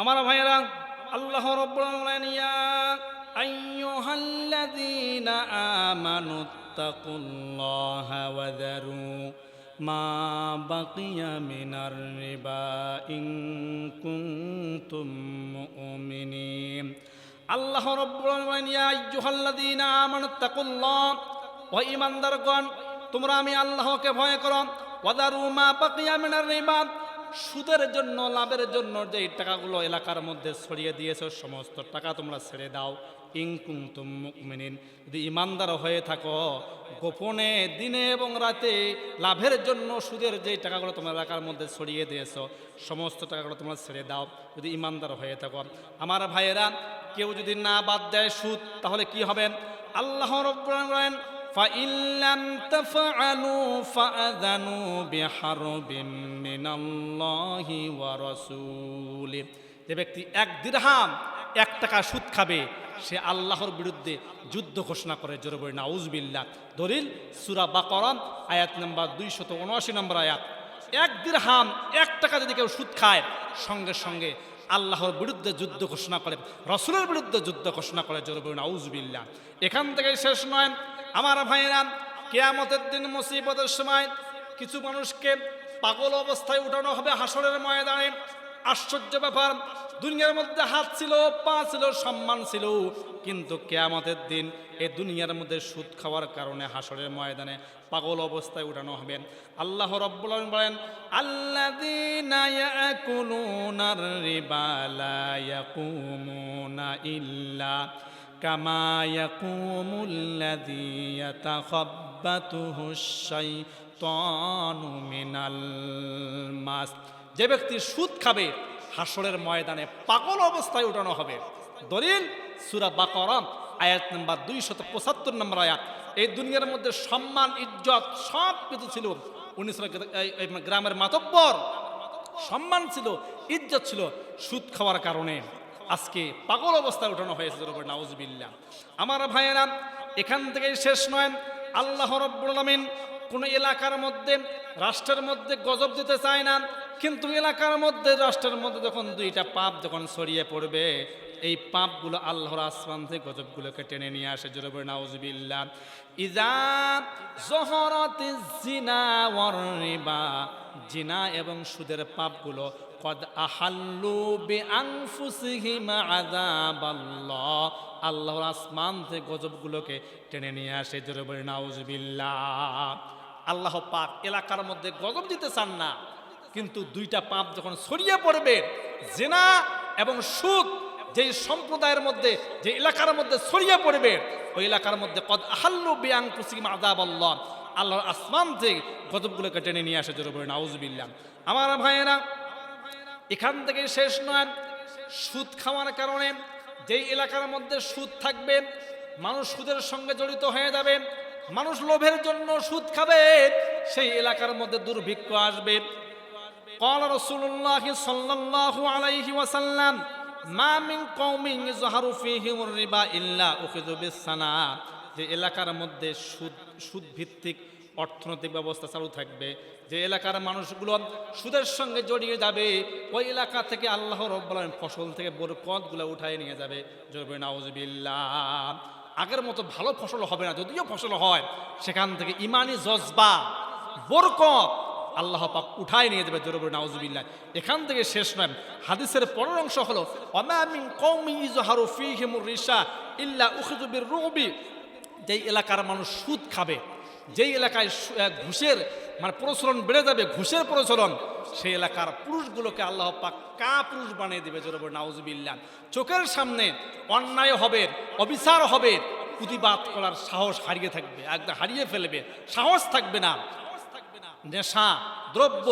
আমার ভাইয়েরা, আল্লাহ রব্বুল আলামিন ইয়া আইয়ুহাল্লাযীনা আমানু তাকুল্লাহা ওয়া যারু মা বাকিয়া মিনার রিবা ইন কুনতুম মুমিনিন। আল্লাহ রব্বুল আলামিন ইয়া আইয়ুহাল্লাযীনা আমানু তাকুল্লাহ। ও ঈমানদারগণ, তোমরা আমি আল্লাহকে ভয় করো। ওয়াদারু মা বাকিয়া মিনার রিবা সুদের জন্য, লাভের জন্য যে টাকাগুলো এলাকার মধ্যে ছড়িয়ে দিয়েছ, সমস্ত টাকা তোমরা ছেড়ে দাও। ইংকুম তুম মুকমিনিন যদি ইমানদার হয়ে থাকো, গোপনে, দিনে এবং রাতে লাভের জন্য সুদের যে টাকাগুলো তোমার এলাকার মধ্যে ছড়িয়ে দিয়েছ, সমস্ত টাকাগুলো তোমরা ছেড়ে দাও, যদি ইমানদার হয়ে থাকো। আমার ভাইয়েরা, কেউ যদি না বাদ দেয় সুদ, তাহলে কি হবেন আল্লাহ রব্বুল فإن لم تفعلوا فأذنوا بحرب من الله ورسوله যে ব্যক্তি এক দিরহাম এক টাকা সুদ খাবে সে আল্লাহর বিরুদ্ধে যুদ্ধ ঘোষণা করে জোরে বলে নাউজবিল্লা দলিল সুরা বাকরম আয়াত নম্বর দুইশত উনআশি নম্বর আয়াত এক দিরহাম এক টাকা যদি কেউ সুদ খায় সঙ্গে সঙ্গে আল্লাহর বিরুদ্ধে যুদ্ধ ঘোষণা করে, রসুলের বিরুদ্ধে যুদ্ধ ঘোষণা করে, জোরে বলে নাউজবিল্লা এখান থেকে শেষ নয়। আমার ভাইয়েরা কেয়ামতের দিন মুসিবতের সময় কিছু মানুষকে পাগল অবস্থায় উঠানো হবে হাসরের ময়দানে। আশ্চর্য ব্যাপার। দুনিয়ার মধ্যে হাত ছিল, পা ছিল, সম্মান ছিল। কিন্তু কেয়ামতের দিন এ দুনিয়ার মধ্যে সুদ খাওয়ার কারণে হাসরের ময়দানে পাগল অবস্থায় উঠানো হবে। আল্লাহ রব্বুল বলেন, আল্লাযীনা ইয়াকুলুনার রিবা ইল্লা কামা ইয়াকুমুল্লাযী ইয়াতাখাব্বাতুহুশ শাইতানু মিনাল যে ব্যক্তি সুদ খাবে, হাসরের ময়দানে পাগল অবস্থায় উঠানো হবে। দলিল সুরা বাকরম আয়াত নাম্বার দুইশত পঁচাত্তর নম্বর আয়াত। এই দুনিয়ার মধ্যে সম্মান, ইজ্জত সব কিছু ছিল। উনিশ গ্রামের মাতব্বর। সম্মান ছিল, ইজ্জত ছিল সুদ খাওয়ার কারণে। আজকে পাগল অবস্থায় উঠানো হয়েছে নাউজবিল্লা আমার ভাইয়েরা, এখান থেকে শেষ নয়। আল্লাহ রব্বুল আলামিন কোনো এলাকার মধ্যে, রাষ্ট্রের মধ্যে গজব দিতে চায় না। কিন্তু এলাকার মধ্যে, রাষ্ট্রের মধ্যে যখন দুইটা পাপ যখন ছড়িয়ে পড়বে, এই পাপগুলো আল্লাহর আসমান থেকে গজবগুলোকে টেনে নিয়ে আসে। জোরে বলে নাউজবিল্লা ইজা জহরত জিনা ওয়ার রিবা। জিনা এবং সুদের পাপগুলো, কদ আহাল্লু বে আনফুসিহিম আযাবাল্লাহ। আল্লাহর আসমান থেকে গজবগুলোকে টেনে নিয়ে আসে। জোরে বলে নাউজবিল্লাহ। আল্লাহ পাক এলাকার মধ্যে গজব দিতে চান না। কিন্তু দুইটা পাপ যখন ছড়িয়ে পড়বে, জেনা এবং সুদ যেই সম্প্রদায়ের মধ্যে যে এলাকার মধ্যে ছড়িয়ে পড়বে, ওই এলাকার মধ্যে কদ আহাল্লু বে আনফুসিহিম আযাবাল্লাহ। আল্লাহর আসমান থেকে গজবগুলোকে টেনে নিয়ে আসে জোরে বলে, নাউজবিল্লাহ। আমার ভাইয়েরা, এখান থেকে শেষ নয়, সুদ খাওয়ার কারণে যেই এলাকার মধ্যে সুদ থাকবে, মানুষ সুদের সঙ্গে জড়িত হয়ে যাবে, মানুষ লোভের জন্য সুদ খাবে, সেই এলাকার মধ্যে দুর্ভিক্ষ আসবে। قال رسول الله صلى الله عليه وسلم ما من قوم يظهر فيهم الربا الا اخذوا بالسنا যে এলাকার মধ্যে সুদ সুদ ভিত্তিক অর্থনৈতিক ব্যবস্থা চালু থাকবে যে এলাকার মানুষগুলো সুদের সঙ্গে জড়িয়ে যাবে ওই এলাকা থেকে আল্লাহ রব্বুল আলামিন ফসল থেকে বরকতগুলো উঠায় নিয়ে যাবে জরবে নাউজবিল্লাহ আগের মতো ভালো ফসল হবে না যদিও ফসল হয় সেখান থেকে ইমানি জজবা বরকত আল্লাহ পাক উঠায় নিয়ে যাবে জরবে নাউজবিল্লাহ। এখান থেকে শেষ নয়, হাদিসের পরের অংশ হলো অমামিন কৌমি ইজহারু ফিহিমুর রিশা ইল্লা উখিযু বির যেই এলাকার মানুষ সুদ খাবে, যেই এলাকায় ঘুষের মানে প্রচলন বেড়ে যাবে, ঘুষের প্রচলন, সেই এলাকার পুরুষগুলোকে আল্লাহ পাক কা পুরুষ বানিয়ে দেবে জোর নাউজবিল্লা চোখের সামনে অন্যায় হবে, অবিচার হবে, প্রতিবাদ করার সাহস হারিয়ে থাকবে, একদম হারিয়ে ফেলবে, সাহস থাকবে না। নেশা, দ্রব্য,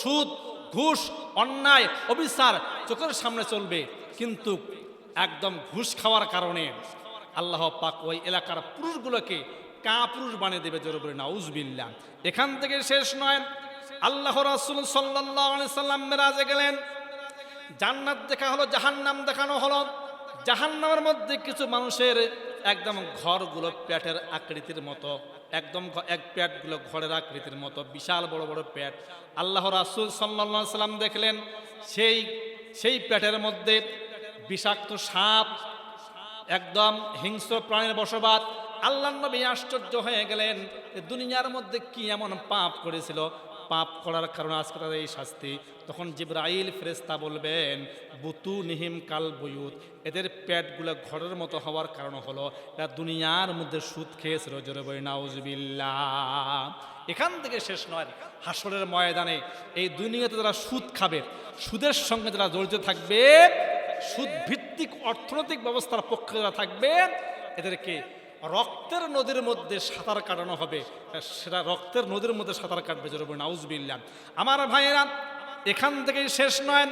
সুদ, ঘুষ, অন্যায়, অবিচার চোখের সামনে চলবে। কিন্তু একদম ঘুষ খাওয়ার কারণে আল্লাহ পাক ওই এলাকার পুরুষগুলোকে কা পুরুষ বানিয়ে দেবে জোর বলে নাউজবিল্লা এখান থেকে শেষ নয়, আল্লাহ রাসুল সাল্লাহ সাল্লাম মেরাজে গেলেন। জান্নাত দেখা হলো, জাহান্নাম দেখানো হলো। জাহান্নামের মধ্যে কিছু মানুষের একদম ঘরগুলো পেটের আকৃতির মতো। একদম এক প্যাটগুলো ঘরের আকৃতির মতো, বিশাল বড় বড় প্যাট। আল্লাহ রাসুল সাল্লা সাল্লাম দেখলেন, সেই সেই প্যাটের মধ্যে বিষাক্ত সাপ, একদম হিংস্র প্রাণের বসবাস। আল্লাহ নবী আশ্চর্য হয়ে গেলেন দুনিয়ার মধ্যে কি এমন পাপ করেছিল পাপ করার কারণে আজকে তাদের এই শাস্তি। তখন জিব্রাইল ফেরেস্তা বলবেন, বুতু নিহিম কাল বয়ুত। এদের পেটগুলো ঘরের মতো হওয়ার কারণ হলো, এরা দুনিয়ার মধ্যে সুদ খেয়েছিল। জোরে বই নাউজবিল্লাহ। এখান থেকে শেষ নয়, হাসরের ময়দানে এই দুনিয়াতে যারা সুদ খাবে, সুদের সঙ্গে যারা জড়িত থাকবে সুদ ভিত্তিক অর্থনৈতিক ব্যবস্থার পক্ষে যারা থাকবে, এদেরকে রক্তের নদীর মধ্যে সাঁতার কাটানো হবে। সেটা রক্তের নদীর মধ্যে সাঁতার কাটবে জোরে বই নাউজবিল্লাহ। আমার ভাইয়েরা, এখান থেকেই শেষ নয়।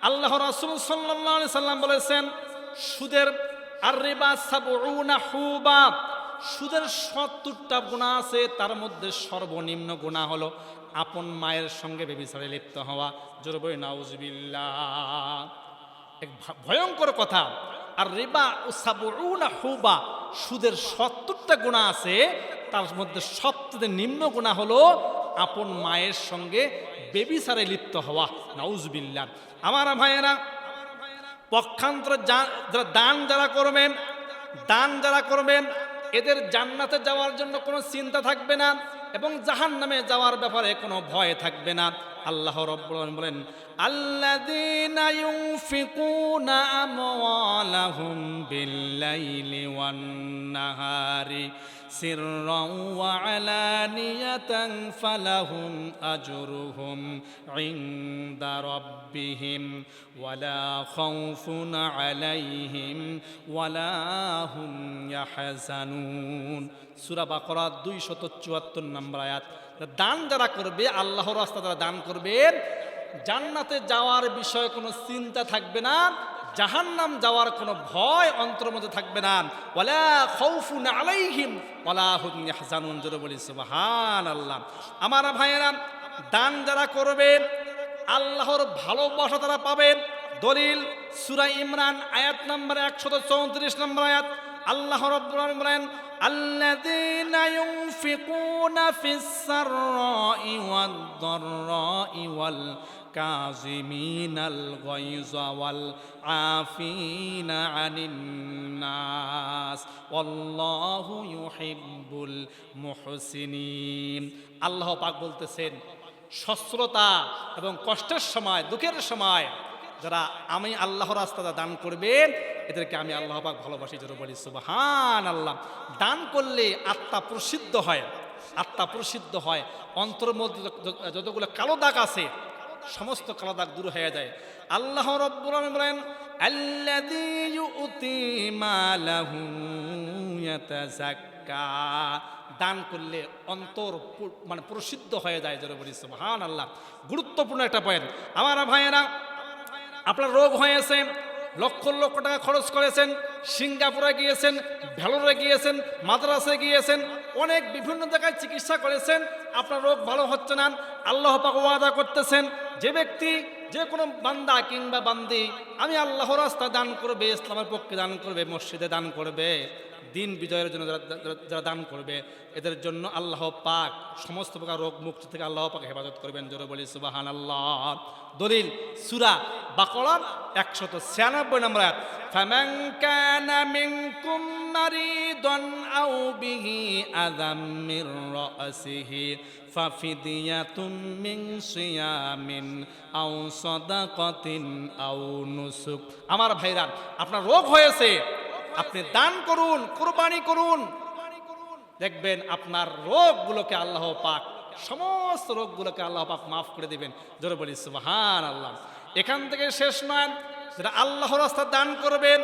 আল্লাহ রাসূল আলাইহি সাল্লাম বলেছেন, সুদের আর সুদের সত্তরটা গুণা আছে, তার মধ্যে সর্বনিম্ন গুণা হলো আপন মায়ের সঙ্গে বেবিচারে লিপ্ত হওয়া। জোরবই নাউজবিল্লাহ। এক ভয়ঙ্কর কথা। আর রেবা ও সাবউনা হুবা, সুদের সত্তরটা গুণা আছে, তার মধ্যে সবচেয়ে নিম্ন গুণা হলো আপন মায়ের সঙ্গে বেবিসারে লিপ্ত হওয়া। নাউজবিল্লাহ। আমার ভাইয়েরা, পক্ষান্তর যারা দান যারা করবেন, দান যারা করবেন, এদের জান্নাতে যাওয়ার জন্য কোনো চিন্তা থাকবে না। এবং জাহান নামে যাওয়ার ব্যাপারে কোনো ভয় থাকবে না। আল্লাহ রব্বুল বলেন, আল্লাযীনা ইউনফিকুনা আমওয়ালাহুম বিল্লাইলি ওয়ান নাহারি। ওয়া আলানিয়াতান ফালাহুম আজরুহুম ইনদা রাব্বিহিম ওয়ালা খাউফুন আলাইহিম ওয়ালা হুম ইয়াহজানুন। সূরা বাকারা 274 নম্বর আয়াত। দান যারা করবে, আল্লাহর রাস্তা যারা দান করবে জান্নাতে যাওয়ার বিষয়ে কোনো চিন্তা থাকবে না। জাহান্নাম যাওয়ার কোনো ভয় অন্তর মধ্যে থাকবে না ওয়ালা খাউফুন আলাইহিম ওয়ালা হুম ইয়াহজানুন জোরে বলি সুবহানাল্লাহ আমার ভাইয়েরা দান যারা করবে আল্লাহর ভালোবাসা তারা পাবেন দলিল সুরা ইমরান আয়াত নম্বর একশত চৌত্রিশ নম্বর আয়াত আল্লাহ রব্বুল আলামিন বলেন الذين ينفقون في السراء والضراء কাজিমিন আল গয়জাওয়াল আফিন আনিন্নাস অল্লাহু ইউহিব্বুল মুহসিনিন। আল্লাহ পাক বলতেছেন সস্রতা এবং কষ্টের সময়, দুঃখের সময় যারা আমি আল্লাহ রাস্তাটা দান করবেন, এদেরকে আমি আল্লাহ পাক ভালোবাসি যেন বলি সুবাহান আল্লাহ দান করলে আত্মা প্রসিদ্ধ হয়, আত্মা প্রসিদ্ধ হয়। অন্তর্মধ্যে যতগুলো কালো দাগ আছে সমস্ত কালো দাগ দূর হয়ে যায়। আল্লাহ রব্বুল আলামিন বলেন দান করলে অন্তর মানে প্রসিদ্ধ হয়ে যায় জোরে বলি সুবহান আল্লাহ গুরুত্বপূর্ণ একটা পয়েন্ট আমার ভাইয়েরা, আপনার রোগ হয়েছে, লক্ষ লক্ষ টাকা খরচ করেছেন, সিঙ্গাপুরে গিয়েছেন, ভ্যালোরে গিয়েছেন, মাদ্রাসে গিয়েছেন, অনেক বিভিন্ন জায়গায় চিকিৎসা করেছেন, আপনার রোগ ভালো হচ্ছে না, আল্লাহ পাক ওয়াদা করতেছেন যে ব্যক্তি যে কোনো বান্দা কিংবা বান্দি আমি আল্লাহ রাস্তা দান করবে ইসলামের পক্ষে দান করবে মসজিদে দান করবে দিন বিজয়ের জন্য যারা যারা- যারা দান করবে এদের জন্য আল্লাহ পাক সমস্ত প্রকার রোগ মুক্তি থেকে আল্লাহ পাক হেফাজত করবেন জোরে বলি সুবাহান আল্লাহ দলিল সুরা বাকরা একশত ছিয়ানব্বই নম্বর আয়াত فمن كان منكم مريضا أو به أذى من رأسه ফাফিদিয়াতুম মিন সিয়ামিন আও সাদাকাতিন আও নুসুক আমার ভাইরা, আপনার রোগ হয়েছে, আপনি দান করুন, কুরবানি করুন। দেখবেন আপনার রোগগুলোকে আল্লাহ পাক, সমস্ত রোগগুলোকে আল্লাহ পাক মাফ করে দেবেন। জোরে বলি সুবহান আল্লাহ এখান থেকে শেষ নয় যেটা আল্লাহ রাস্তা দান করবেন,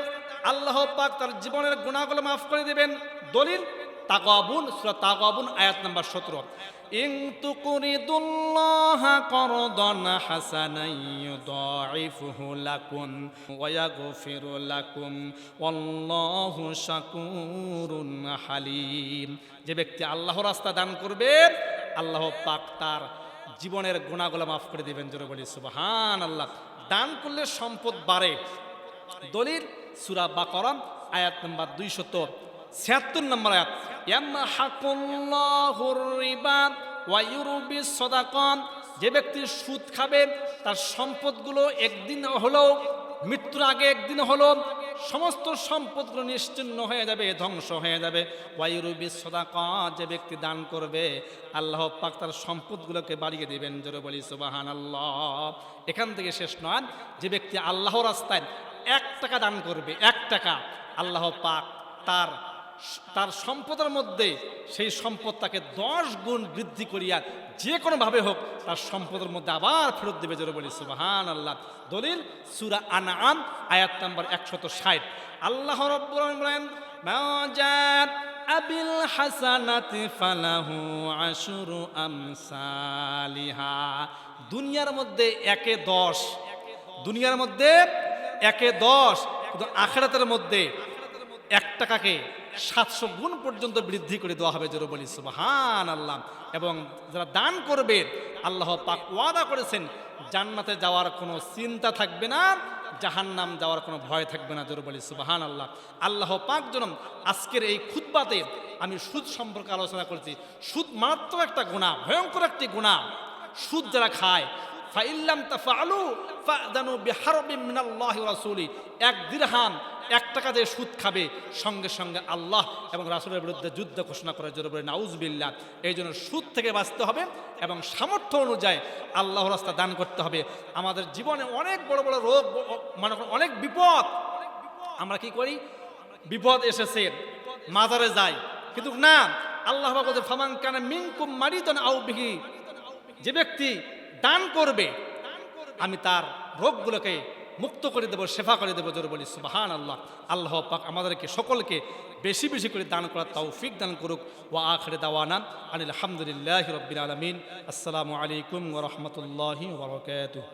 আল্লাহ পাক তার জীবনের গুণাগুলো মাফ করে দেবেন। দলিল, তাগাবুন, সুরা তাগাবুন, আয়াত নাম্বার সতেরো। হালিম। যে ব্যক্তি আল্লাহ রাস্তা দান করবে, আল্লাহ পাক তার জীবনের গুণাগুলো মাফ করে দিবেন, জোরে বলি সুবাহান আল্লাহ দান করলে সম্পদ বাড়ে। দলিল সুরা বা করম আয়াত নম্বর দুইশত ছিয়াত্তর নম্বর আয়াত। যে ব্যক্তি সুদ খাবে, তার সম্পদগুলো একদিন হলেও, মৃত্যুর আগে একদিন হলো সমস্ত সম্পদগুলো নিশ্চিন্ন হয়ে যাবে, ধ্বংস হয়ে যাবে। ওয়াইরুবি সদাকা যে ব্যক্তি দান করবে, আল্লাহ পাক তার সম্পদগুলোকে বাড়িয়ে দেবেন। জোরে বলি সুবাহান আল্লাহ এখান থেকে শেষ নয়, যে ব্যক্তি আল্লাহ রাস্তায় এক টাকা দান করবে, এক টাকা, আল্লাহ পাক তার তার সম্পদের মধ্যে সেই সম্পদ তাকে দশ গুণ বৃদ্ধি করিয়া যে কোনোভাবে হোক তার সম্পদের মধ্যে আবার ফেরত দেবে জোরে বলি সুবাহান আল্লাহ দলিল, সুরা আনাম আয়াত নাম্বার একশত ষাট। আল্লাহ রব্বুল আবিল হাসানাতি ফালাহু আশুরু আমসালিহা। দুনিয়ার মধ্যে একে দশ। দুনিয়ার মধ্যে একে দশ, কিন্তু আখেরাতের মধ্যে এক টাকাকে সাতশো গুণ পর্যন্ত বৃদ্ধি করে দেওয়া হবে জোরে বলি সুবাহান আল্লাহ এবং যারা দান করবে, আল্লাহ পাক ওয়াদা করেছেন, জান্নাতে যাওয়ার কোনো চিন্তা থাকবে না, জাহান্নাম যাওয়ার কোনো ভয় থাকবে না জোরে বলি সুবাহান আল্লাহ আল্লাহ পাক জনম, আজকের এই খুতবাতে আমি সুদ সম্পর্কে আলোচনা করেছি। সুদ মাত্র একটা গুণা ভয়ঙ্কর একটি গুণা সুদ যারা খায় ফাইল্লাম তাফালু ফাদানু বিহারবিম মিনাল্লাহি রাসূলি। এক দিরহাম, এক টাকা দিয়ে সুদ খাবে, সঙ্গে সঙ্গে আল্লাহ এবং রাসূলের বিরুদ্ধে যুদ্ধ ঘোষণা করে জোরে বলে, নাউজবিল্লাহ। এই জন্য সুদ থেকে বাঁচতে হবে এবং সামর্থ্য অনুযায়ী আল্লাহর রাস্তা দান করতে হবে। আমাদের জীবনে অনেক বড় বড় রোগ মানে অনেক বিপদ। আমরা কি করি? বিপদ এসেছে, মাজারে যাই। কিন্তু না, আল্লাহ ফামান কানে মিনকুম মারিদন আউ বিহি। যে ব্যক্তি দান করবে, আমি তার রোগগুলোকে মুক্ত করে দেবো সেফা করে দেবো, জোর বলি সুবাহান আল্লাহ আল্লাহ পাক আমাদেরকে সকলকে বেশি বেশি করে দান করার তৌফিক দান করুক। ওয়া আখরে দাওয়ানা আলহামদুলিল্লাহ রবিন আলমিন। আসসালামু আলাইকুম ওরহমতুল্লাহি ওবরকাতুহ